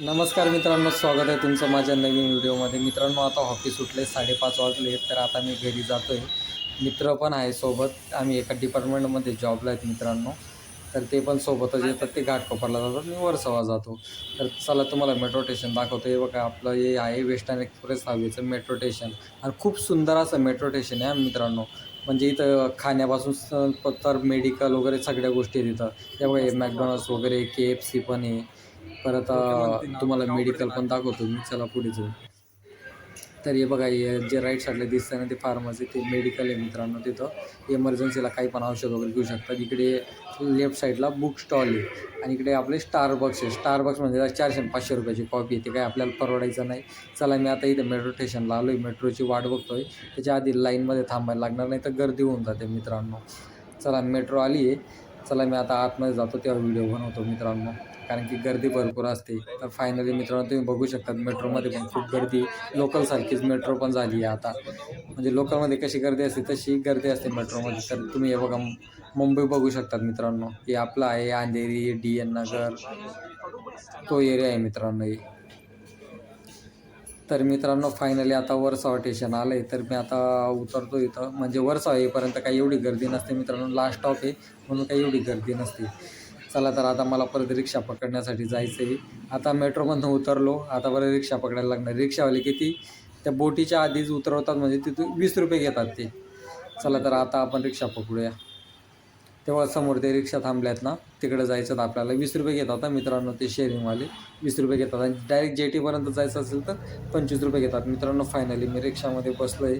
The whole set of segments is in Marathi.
नमस्कार मित्रांनो स्वागत आहे तुमचं माझ्या नवीन व्हिडिओमध्ये. मित्रांनो आता हॉकी सुटले साडेपाच वाजले तर आता मी घरी जातो आहे मित्र पण आहे सोबत. आम्ही एका डिपार्टमेंटमध्ये जॉबला आहेत मित्रांनो. तर ते पण सोबतच येतात ते घाटकोपरला जातात मी वरसवा जातो. तर चला तुम्हाला मेट्रो स्टेशन दाखवतो हे बघा आपलं हे आहे वेस्टर्न एक्सप्रेस हवेचं मेट्रो स्टेशन आणि खूप सुंदर असं मेट्रो स्टेशन आहे मित्रांनो. म्हणजे इथं खाण्यापासून तर मेडिकल वगैरे सगळ्या गोष्टी आहेत त्यामुळे हे बघा मॅकडॉनल्ड्स वगैरे के एफ सी पण आहे. परत तुम्हाला मेडिकल पण दाखवतो मी. चला पुढे जाऊ. तर हे बघा हे जे राईट साईडला दिसतं ना ते फार्मसी ते मेडिकल आहे मित्रांनो तिथं. इमर्जन्सीला काही पण औषध वगैरे घेऊ शकतात इकडे लेफ्ट साईडला बुक स्टॉल आहे. आणि इकडे आपले स्टारबक्स आहे. स्टारबक्स म्हणजे चारशे पाचशे रुपयाची कॉफी आहे. ते काय आपल्याला परवडायचं नाही. चला मी आता इथं मेट्रो स्टेशनला आलो आहे मेट्रोची वाट बघतोय. त्याच्या आधी लाईनमध्ये थांबायला लागणार नाही तर गर्दी होऊन जाते मित्रांनो. चला मेट्रो आली आहे चला मी आता आतमध्ये जातो तेव्हा व्हिडिओ बनवतो मित्रांनो. कारण की गर्दी भरपूर असते. तर फायनली मित्रांनो तुम्ही बघू शकता मेट्रोमध्ये पण खूप गर्दी. लोकलसारखीच मेट्रो पण झाली आहे आता. म्हणजे लोकलमध्ये कशी गर्दी असते तशी गर्दी असते मेट्रोमध्ये. तर तुम्ही हे बघा मुंबई बघू शकतात मित्रांनो. हे आपलं आहे अंधेरी डी एन नगर. तो एरिया आहे मित्रांनो हे. तर मित्रांनो फायनली आता वरसावा स्टेशन आलं आहे तर मी आता उतरतो इथं. म्हणजे वरसावा येईपर्यंत काही एवढी गर्दी नसते मित्रांनो. लास्ट स्टॉप आहे म्हणून काही एवढी गर्दी नसते. चला तर आता मला परत रिक्षा पकडण्यासाठी जायचं आहे आता मेट्रोमधून उतरलो. आता बरं रिक्षा पकडायला लागणार. रिक्षावाले किती? त्या बोटीच्या आधीच उतरवतात. म्हणजे तिथून वीस रुपये घेतात ते. चला तर आता आपण रिक्षा पकडूया. तेव्हा समोर ते रिक्षा थांबल्यात ना तिकडे जायचं तर आपल्याला. वीस रुपये घेतात मित्रांनो ते शेअरिंगवाले वीस रुपये घेतात आणि डायरेक्ट जेटीपर्यंत जायचं असेल तर पंचवीस रुपये घेतात. मित्रांनो फायनली मी रिक्षामध्ये बसलो आहे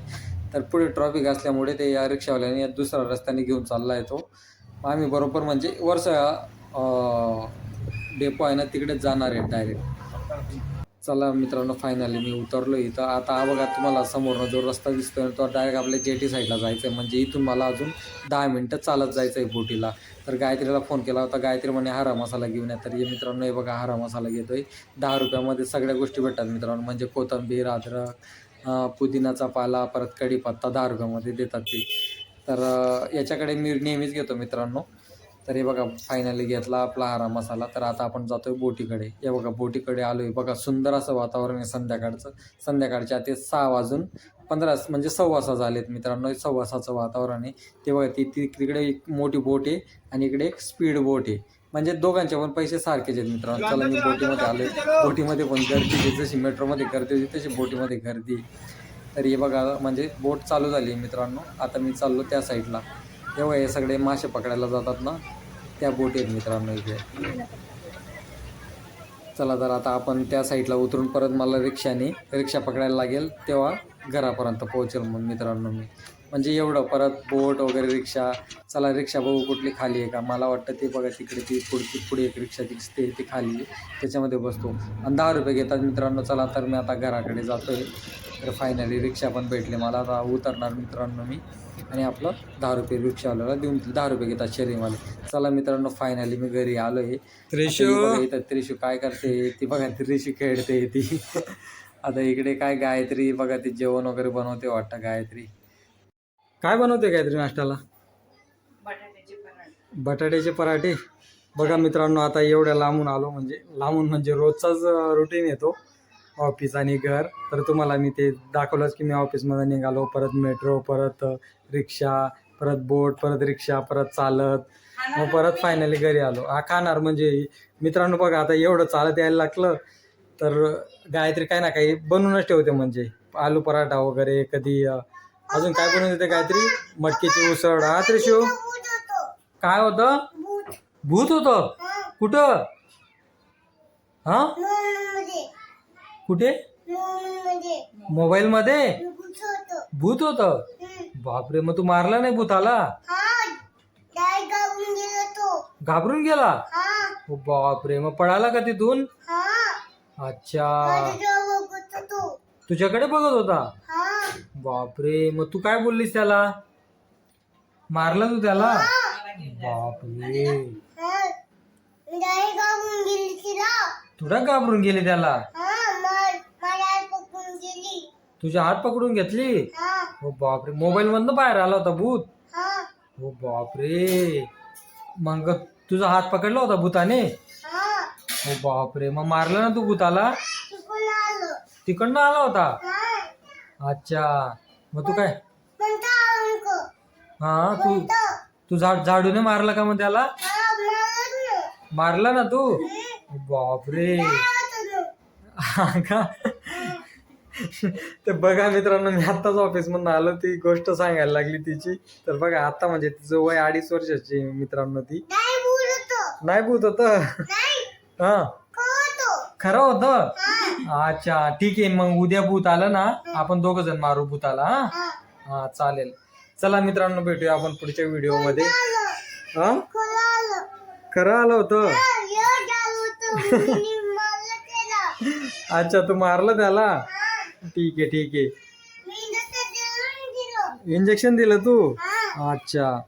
तर पुढे ट्रॉफिक असल्यामुळे ते या रिक्षावाल्याने या दुसऱ्या रस्त्याने घेऊन चालला आहे तो. आम्ही बरोबर म्हणजे वर्ष डेपो आहे ना तिकडेच जाणार आहे डायरेक्ट चला मित्रांनो फायनली मी उतरलो इथं. आता हा बघा तुम्हाला समोरनं जो रस्ता दिसतोय तो डायरेक्ट आपल्या जेटी साईडला जायचं आहे म्हणजे इथून मला अजून दहा मिनटं चालत जायचं आहे बोटीला. तर गायत्रीला फोन केला होता. गायत्री म्हणे हरा मसाला घेऊन या. तर हे मित्रांनो हे बघा हरा मसाला घेतोय. दहा रुपयामध्ये सगळ्या गोष्टी भेटतात मित्रांनो. म्हणजे कोथिंबीर अद्रक पुदिनाचा पाला परत कढीपत्ता दहा रुपयामध्ये देतात ते. तर याच्याकडे मी नेहमीच घेतो मित्रांनो. तर हे बघा फायनली घेतला आपला हारा मसाला. तर आता आपण जातोय बोटीकडे. हे बघा बोटीकडे आलोय. बघा सुंदर असं वातावरण आहे संध्याकाळचं. संध्याकाळच्या ते सहा वाजून पंधरा म्हणजे सव्वासा झालेत मित्रांनो. सव्वासाचं वातावरण आहे. ते बघा ती ती तिकडे एक मोठी बोट आहे आणि इकडे एक स्पीड बोट आहे. म्हणजे दोघांचे पण पैसे सारखेच आहेत मित्रांनो. चला मी बोटीमध्ये आलोय. बोटीमध्ये पण गर्दी आहे. जशी मेट्रोमध्ये गर्दी होती तशी बोटीमध्ये गर्दी तर हे बघा म्हणजे बोट चालू झाली आहे मित्रांनो. आता मी चाललो त्या साईडला तेव्हा हे सगळे मासे पकडायला जातात ना. त्या बोट आहेत मित्रांनो इथे. चला तर आता आपण त्या साईडला उतरून परत मला रिक्षाने रिक्षा पकडायला लागेल तेव्हा घरापर्यंत पोहोचेल मग मित्रांनो मी. म्हणजे एवढं परत बोट वगैरे रिक्षा चला रिक्षा बघू कुठली खाली आहे का? मला वाटतं ते बघा तिकडे ती पुढची पुढे एक रिक्षा दिसते ती खाली आहे. त्याच्यामध्ये बसतो. आणि दहा रुपये घेतात मित्रांनो चला तर मी आता घराकडे जातो आहे तर फायनली रिक्षा पण भेटली मला. आता उतरणार मित्रांनो मी. आणि आपलं दहा रुपये रिक्षावाल्याला देऊन दहा रुपये घेतात शेअरिंगवाले चला मित्रांनो फायनली मी घरी आलो आहे त्रिशू. ही इथं त्रिशू काय करते? ती बघा त्रिशू खेळते ती. आता इकडे काय गायत्री बघा ती जेवण वगैरे बनवते वाटतं गायत्री. काय बनवते काहीतरी नाश्त्याला? बटाट्याचे पराठे. बघा मित्रांनो आता एवढ्या लांबून आलो म्हणजे लांबून म्हणजे रोजचाच रुटीन येतो. ऑफिस आणि घर तर तुम्हाला मी ते दाखवलंच की मी ऑफिसमध्ये निघालो परत मेट्रो परत रिक्षा परत बोट परत रिक्षा परत चालत मग परत फायनली घरी आलो. हा खाणार म्हणजे मित्रांनो बघा आता एवढं चालत यायला लागलं तर गायत्री काय ना काही बनवूनच ठेवते म्हणजे. आलू पराठा वगैरे कधी अजून काय बनवून देते गायत्री? मटकीची उसळ. हा त्रिशू? काय होतं? भूत. होतं? कुठं? हा? कुठे? मोबाईल मध्ये भूत होतं. बापरे मग तू मारला नाही भूताला? घाबरून गेला बापरे मग पळाला का तिथून? अच्छा. तुझ्याकडे बघत होता? बापरे मग तू काय बोललीस त्याला? मारला तू त्याला? बापरे. तुला. घाबरून गेली त्याला? तुझ्या हात पकडून घेतली? हो. बापरे मोबाईल मधनं बाहेर आला होता भूत? हो. बापरे. मग तुझा हात पकडला होता भूताने? हो. बापरे मग मारलं ना तू भूताला? तिकडनं आला. होता? अच्छा. मग तू काय? हा तू तू झाड झाडूने मारला का मग त्याला? मारला ना. तू? बापरे. का? तर बघा मित्रांनो मी आत्ताच ऑफिस मधून आलो ती गोष्ट सांगायला लागली तिची. तर बघा आता म्हणजे तिचं वय अडीच वर्षाची मित्रांनो ती. नाही भूत होत. हा. खरं होत. अच्छा ठीक आहे मग उद्या भूत आलं ना? आपण दोघ जण मारू भूताला हा? हा. चालेल. चला मित्रांनो भेटूया आपण पुढच्या व्हिडिओमध्ये हा? खरं आलं होतं? अच्छा तू मारलं त्याला? ठीक आहे ठीक आहे. इंजेक्शन दिलं. तू? अच्छा.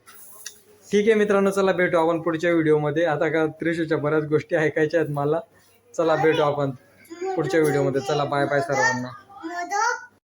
ठीक आहे मित्रांनो चला भेटू आपण पुढच्या व्हिडिओमध्ये. आता का त्रिशूच्या बऱ्याच गोष्टी ऐकायच्या आहेत मला. चला भेटू आपण पुढच्या व्हिडिओमध्ये. चला बाय बाय सर्वांना.